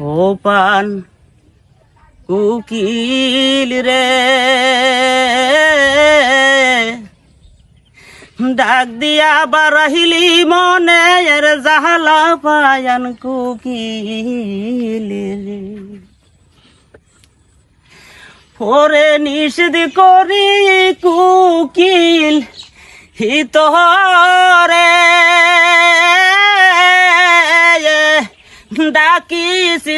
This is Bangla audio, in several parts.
ও পান কুকিল রে। ডাক দিয়া বারাহিলি মনে এর জাহালা পায়ান কুকিল রে। ওরে নিষেধ করি কুকিল হিতরে ডাকিস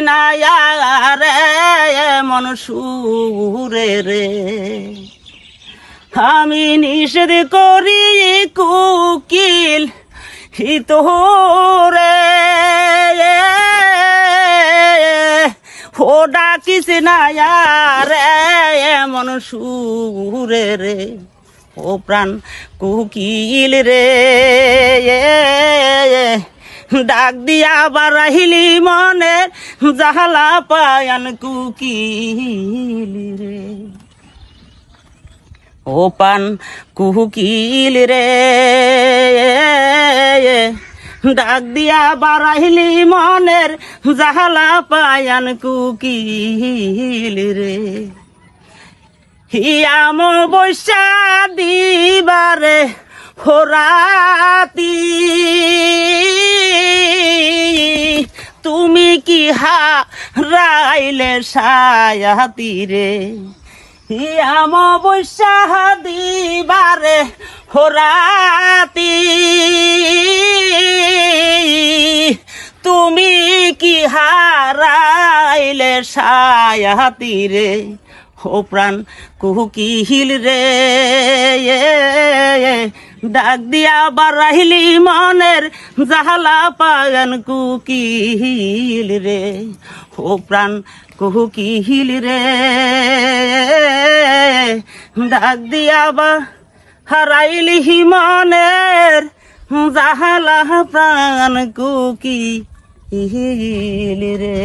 রে মন সুরে রে। আমি নিষেধ করি কুকিল হিতরে। ও ডাকিস রে মন সুরে রে। ও প্রাণ কুকিল রে। ডাক দিয়া বারাহিলি মনে জাহালা পায়ান কুকিল রে। ও পান কুকিল রে। ডাক দিয়া বারাহিলি মনের জাহালা পায়ান কুকিল রে। হিয়াম বৈশা দিবারে হোরাতি কি হা রাইলে সায়াতি রে। হিয়াম বৈশা দিবারে হোরাতি তুমি কি হারাইলে সায়াতি রে? ও প্রাণ কুকিল রে? ডাক দিয়া বারাহিলি মনের জাহালা পাগান কুকিল রে। ও প্রাণ কুকিল রে। ডাক দিয়া বা হারাইলি মনের জাহালা প্রাণ কুকিল রে।